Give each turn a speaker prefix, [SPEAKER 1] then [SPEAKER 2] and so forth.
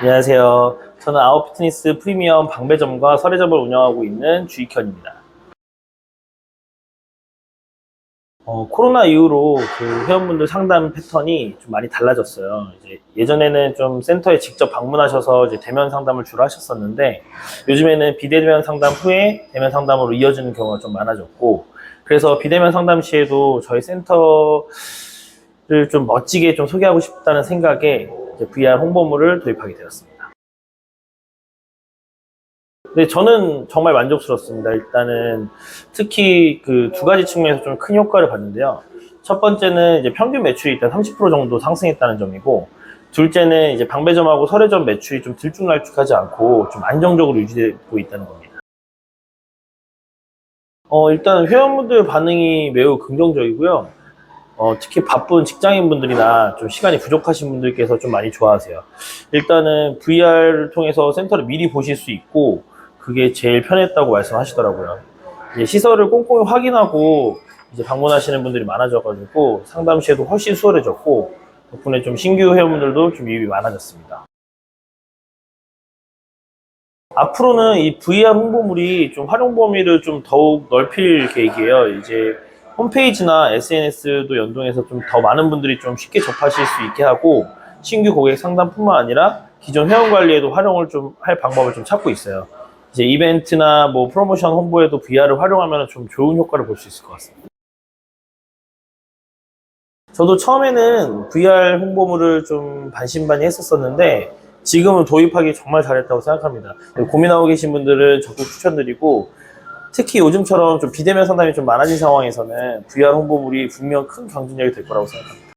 [SPEAKER 1] 안녕하세요. 저는 아웃피트니스 프리미엄 방배점과 설해점을 운영하고 있는 주익현입니다. 어, 코로나 이후로 그 회원분들 상담 패턴이 좀 많이 달라졌어요. 이제 예전에는 좀 센터에 직접 방문하셔서 이제 대면 상담을 주로 하셨었는데 요즘에는 비대면 상담 후에 대면 상담으로 이어지는 경우가 좀 많아졌고 그래서 비대면 상담 시에도 저희 센터 를 좀 멋지게 좀 소개하고 싶다는 생각에 VR 홍보물을 도입하게 되었습니다. 네, 저는 정말 만족스럽습니다. 일단은 특히 그 두 가지 측면에서 좀 큰 효과를 봤는데요. 첫 번째는 이제 평균 매출이 일단 30% 정도 상승했다는 점이고, 둘째는 이제 방배점하고 설해점 매출이 좀 들쭉날쭉하지 않고 좀 안정적으로 유지되고 있다는 겁니다. 어, 일단 회원분들 반응이 매우 긍정적이고요. 어, 특히 바쁜 직장인분들이나 좀 시간이 부족하신 분들께서 좀 많이 좋아하세요. 일단은 VR을 통해서 센터를 미리 보실 수 있고, 그게 제일 편했다고 말씀하시더라고요. 이제 시설을 꼼꼼히 확인하고 이제 방문하시는 분들이 많아져가지고 상담 시에도 훨씬 수월해졌고 덕분에 좀 신규 회원분들도 좀 유입이 많아졌습니다. 앞으로는 이 VR 홍보물이 좀 활용 범위를 좀 더욱 넓힐 계획이에요. 이제 홈페이지나 SNS도 연동해서 좀 더 많은 분들이 좀 쉽게 접하실 수 있게 하고 신규 고객 상담뿐만 아니라 기존 회원 관리에도 활용을 좀 할 방법을 좀 찾고 있어요. 이제 이벤트나 뭐 프로모션 홍보에도 VR을 활용하면 좀 좋은 효과를 볼 수 있을 것 같습니다. 저도 처음에는 VR 홍보물을 좀 반신반의 했었었는데 지금은 도입하기 정말 잘했다고 생각합니다. 고민하고 계신 분들은 적극 추천드리고 특히 요즘처럼 좀 비대면 상담이 좀 많아진 상황에서는 VR 홍보물이 분명 큰 경쟁력이 될 거라고 생각합니다.